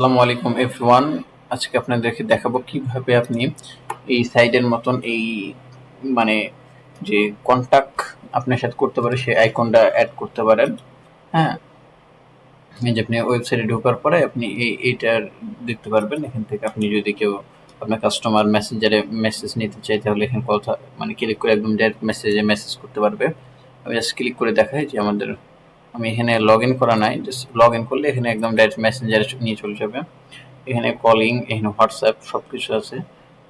আসসালামু আলাইকুম এভরিওয়ান আজকে আপনাদেরকে দেখাবো কীভাবে আপনি এই সাইডের মতন এই মানে যে কন্টাক্ট আপনার সাথে করতে পারে, সেই আইকনটা অ্যাড করতে পারেন। হ্যাঁ? এই যে আপনি ওয়েবসাইটে ঢোকার পরে আপনি এই, এইটার দেখতে পারবেন। এখান থেকে আপনি যদি কেউ আপনার কাস্টমার মেসেঞ্জারে মেসেজ নিতে চাই তাহলে এখানে কথা মানে ক্লিক করে একদম ডাইরেক্ট মেসেজে মেসেজ করতে পারবে। আমি জাস্ট ক্লিক করে দেখাই যে আমাদের আমি এখানে লগ ইন করা নাই জাস্ট লগ ইন করলে এখানে একদম ডাইরেক্ট মেসেঞ্জারে নিয়ে চলে যাবে। এখানে কলিং এখানে হোয়াটসঅ্যাপ সব কিছু আছে।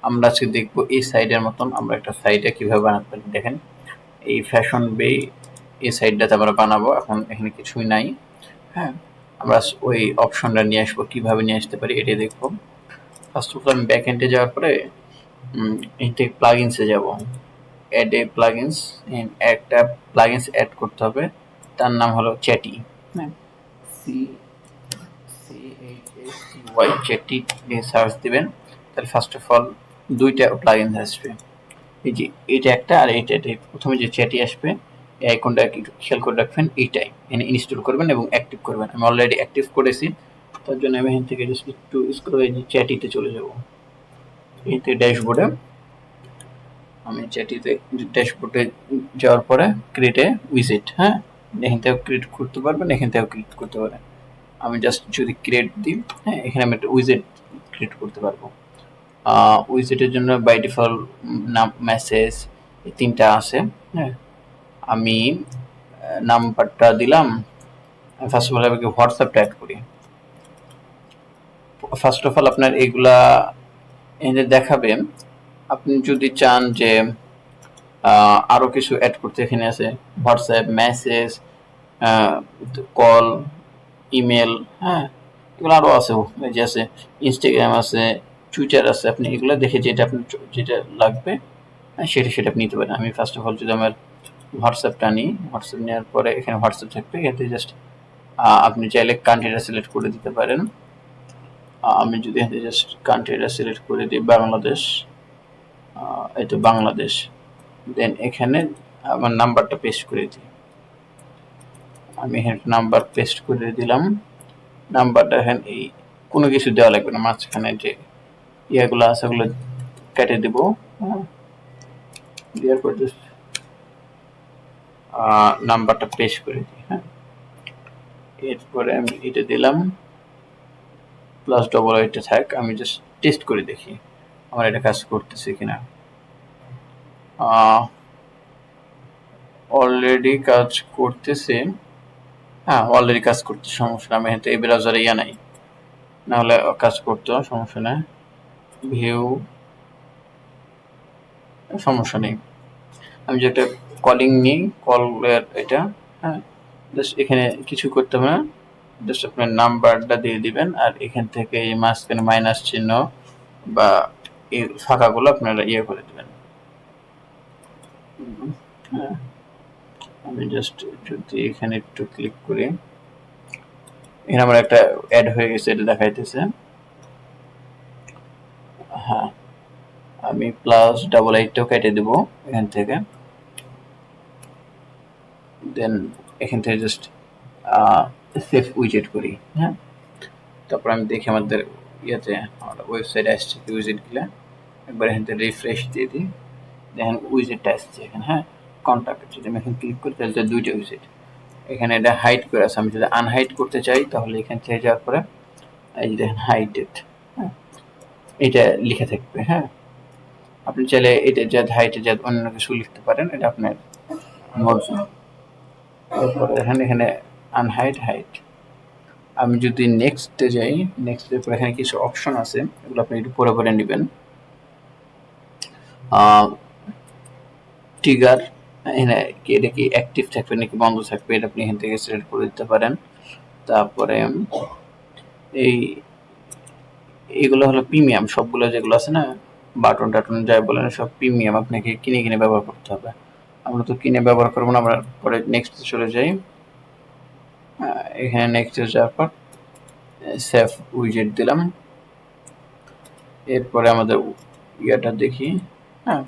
আমরা আজকে দেখব এই সাইডের মতন আমরা একটা সাইডে কীভাবে বানাতে পারি। দেখেন, এই ফ্যাশন বে এই সাইডটাতে আমরা বানাবো, এখন এখানে কিছুই নাই। হ্যাঁ আমরা ওই অপশনটা নিয়ে আসব, কীভাবে নিয়ে আসতে পারি এটাই দেখব। ফার্স্ট অফ অল আমি ব্যাক এন্ডে যাওয়ার পরে এখান প্লাগ ইনসে যাব। অ্যাড এ প্লাগ ইনস একটা প্লাগ ইনস অ্যাড করতে হবে। তার নাম হলো চ্যাটি। হ্যাঁ। সি সি ওয়াই চ্যাটি দিয়ে সার্চ দিবেন তাহলে ফার্স্ট অফ অল দুইটা প্লাগইন আসবে। এই যে এটা একটা আর এইটা প্রথমে যে চ্যাটি আসবে এই আইকনটা একটু খেয়াল করে রাখবেন এইটাই। এনে ইনস্টল করবেন এবং অ্যাক্টিভ করবেন। আমি অলরেডি অ্যাক্টিভ করেছি তার জন্য আমি এখান থেকে জাস্ট একটু স্ক্রল যে চ্যাটিতে চলে যাব। এইতে ড্যাশবোর্ডে আমি চ্যাটিতে ড্যাশবোর্ডে যাওয়ার পরে ক্রিয়েটে উইজিট হ্যাঁ? এখান থেকেও ক্রিয়েট করতে পারবেন, এখান থেকেও ক্রিয়েট করতে পারেন। আমি জাস্ট যদি ক্রিয়েট দিই হ্যাঁ এখানে আমি একটা উইজেট ক্রিয়েট করতে পারব। উইজেটের জন্য বাই ডিফল্ট নাম মেসেজ এই তিনটা আছে হ্যাঁ। আমি নাম্বারটা দিলাম ফার্স্ট অফ অল আমি হোয়াটসঅ্যাপটা অ্যাড করি? ফার্স্ট অফ অল আপনার এগুলা এনে দেখাবে আপনি যদি চান যে আরও কিছু অ্যাড করতে এখানে আছে। হোয়াটসঅ্যাপ মেসেজ কল ইমেল হ্যাঁ এগুলো আরও আছে। যে আছে ইনস্টাগ্রাম আছে টুইটার আছে, আপনি এগুলো দেখে যেটা আপনার যেটা লাগবে হ্যাঁ সেটা সেটা আপনি নিতে পারেন। আমি ফার্স্ট অফ অল যদি আমার হোয়াটসঅ্যাপটা নিই হোয়াটসঅ্যাপ নেওয়ার পরে এখানে হোয়াটসঅ্যাপ থাকবে। এতে জাস্ট আপনি চাইলে কান্ট্রিটা সিলেক্ট করে দিতে পারেন। আমি যদি জাস্ট কান্ট্রিটা সিলেক্ট করে দিই, বাংলাদেশ এটা বাংলাদেশ। দেন এখানে আমার নাম্বারটা পেস্ট করে দিই। আমি এখানে নাম্বার পেস্ট করে দিলাম। নাম্বারটা এখানে এই কোনো কিছু দেওয়া লাগবে না, মাঝখানে যে ইয়েগুলো আছে ওগুলো কেটে দেব। হ্যাঁ। দেওয়ার পর নাম্বারটা পেস্ট করে দিই হ্যাঁ। এরপরে আমি এটা দিলাম। প্লাস ডবল এটা থাক, আমি জাস্ট টেস্ট করে দেখি। আমার এটা কাজ করতেছে কিনা। অলরেডি কাজ করতেছে। হ্যাঁ অলরেডি কাজ করতে সমস্যা আমি হয়তো এই ব্রাউজারে ইয়া নাই। নাহলে কাজ করতো, সমস্যা নেই। ভিউ সমস্যা নেই। আমি যে একটা কলিং নিই কলের এটা হ্যাঁ জাস্ট এখানে কিছু করতে হবে না। জাস্ট আপনার নাম্বারটা দিয়ে দিবেন, আর এখান থেকে এই মাঝখানে মাইনাস চিহ্ন বা এই ফাঁকাগুলো আপনারা ইয়ে করে দেবেন। আমি জাস্ট যদি এখানে একটু ক্লিক করি, এখানে আমার একটা অ্যাড হয়ে গেছে, এটা দেখাইতেছে। হ্যাঁ আমি প্লাস ডাবল এইটটাও কেটে দেবো এখান থেকে। দেন এখান থেকে জাস্ট সেফ উইজেট করি হ্যাঁ। তারপর আমি দেখি আমাদের ইয়েতে আমার ওয়েবসাইটে আসছে কি উইজেটগুলো একবার এখান থেকে রিফ্রেশ দিয়ে দিই। দেখেন উইজেটটা আসছে এখানে হ্যাঁ? কন্ট্যাক্ট যদি আমি এখানে ক্লিক করি, তাহলে দুইটা উইজেট এখানে এটা হাইড করে আছে। আমি যদি আনহাইড করতে চাই, তাহলে এখান থেকে যাওয়ার পরে, এই যে দেখেন হাইডেড হ্যাঁ? এটা লিখে থাকবে হ্যাঁ? আপনি চাইলে এটা যা হাইটে যা অন্য কিছু লিখতে পারেন, এটা আপনার মর্জি। তারপরে এখানে এখানে আনহাইড হাইট আমি যদি নেক্সটে যাই নেক্সটের পরে এখানে কিছু অপশন আছে, এগুলো আপনি একটু পরে পরে নেবেন। ট্রিগার, এখানে এটা কি অ্যাক্টিভ থাকবে নাকি বন্ধ থাকবে এটা আপনি এখান থেকে সিলেক্ট করে দিতে পারেন। তারপরে এই, এগুলো হলো প্রিমিয়াম, সবগুলো যেগুলো আছে না, বাটন টাটন যাই বলেন, সব প্রিমিয়াম আপনাকে কিনে কিনে ব্যবহার করতে হবে। আমরা তো কিনে ব্যবহার করব না, আমরা পরে নেক্সট চলে যাই। এখানে নেক্সট যাওয়ার পর সেফ উইজেট দিলাম। এরপরে আমাদের ইয়াটা দেখি। হ্যাঁ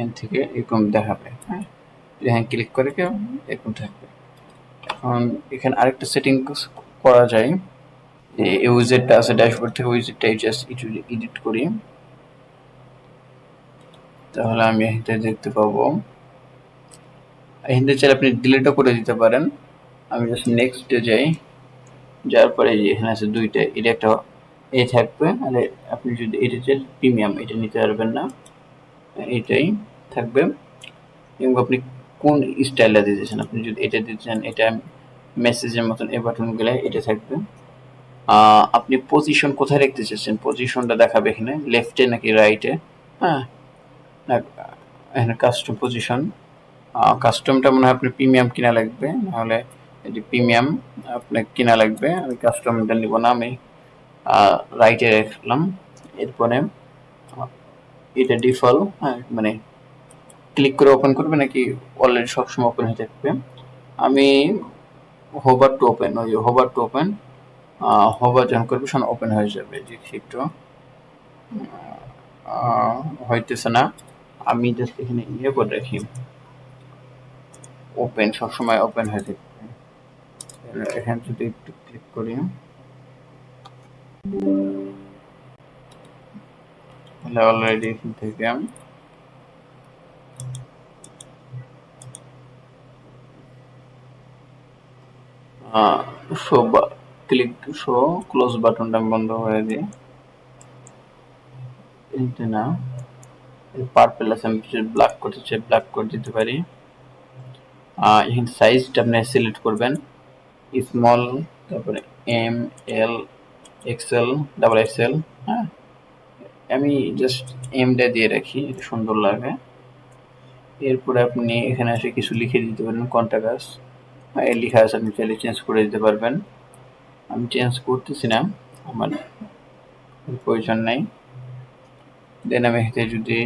এন থেকে এরকম দেখাবে। হ্যাঁ। এখানে ক্লিক করে এরকম থাকবে। এখন এখানে আরেকটা সেটিং করা যায়। এই উইজেটটা আছে ড্যাশবোর্ড থেকে উইজেটটা জাস্ট এডিট করি। তাহলে আমি এখানে দেখতে পাবো। এখানে চাইলে আপনি ডিলিটও করে দিতে পারেন। আমি জাস্ট নেক্সটে যাই। যার পরে যে এখানে আছে দুইটা এটা একটা এ থাকবে। আর আপনি যদি এটা চাই প্রিমিয়াম এটা নিতে পারবেন না। এটাই থাকবে। এবং আপনি কোন স্টাইলটা দিতে চান আপনি যদি এটা দিতে চান, এটা মেসেজের মতন এই বাটনগুলো এটা থাকবে। আপনি পজিশন কোথায় রাখতে চাচ্ছেন? পজিশনটা দেখাবে এখানে লেফটে নাকি রাইটে হ্যাঁ। এখানে কাস্টম পজিশন কাস্টমটা মনে হয় আপনি প্রিমিয়াম কিনা লাগবে, নাহলে এটি প্রিমিয়াম আপনার কিনা লাগবে। আমি কাস্টমটা নিব না, আমি রাইটে রাখলাম। এরপরে এটা ডিফল্ট হ্যাঁ মানে ক্লিক করে ওপেন করবে নাকি অলরেডি সবসময় ওপেন হয়ে থাকবে। আমি হোভার টু ওপেন ওই হোভার টু ওপেন হোভার যখন করবে তখন ওপেন হয়ে যাবে যে একটু। হইতেছে না। আমি জাস্ট এখানে ইয়ে করে রাখি। ওপেন সবসময় ওপেন হয়ে থাকবে। এখানে যদি একটু ক্লিক করি। তাহলে অলরেডি এখান থেকে শো ক্লিক শো ক্লোজ বাটনটা আমি বন্ধ করে দিই। এইটা না পার্পেল আছে, আমি ব্ল্যাক করতে চাই ব্ল্যাক করে দিতে পারি। এখানে সাইজটা আপনি সিলেক্ট করবেন। স্মল তারপরে M L XL double XL হ্যাঁ? আমি জাস্ট এমটা দিয়ে রাখি, এটা সুন্দর লাগে। এরপরে আপনি এখানে এসে কিছু লিখে দিতে পারেন কন্টাকাস এই লেখা আছে, আপনি চাইলে চেঞ্জ করে দিতে পারবেন। আমি চেঞ্জ করতেছি না, আমার প্রয়োজন নাই। দেন আমি এতে যদি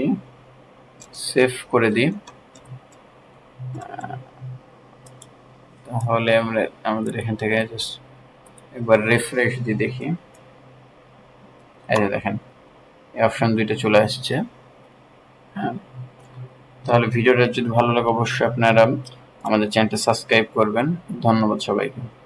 সেভ করে দিই, তাহলে আমরা, আমাদের এখান থেকে জাস্ট একবার রিফ্রেশ দিয়ে দেখি। এই দেখেন। অপশন দুইটা চলে আসছে। হ্যাঁ। তাহলে ভিডিওটা যদি ভালো লাগে, অবশ্যই আপনারা আমাদের চ্যানেলটা সাবস্ক্রাইব করবেন। ধন্যবাদ সবাইকে।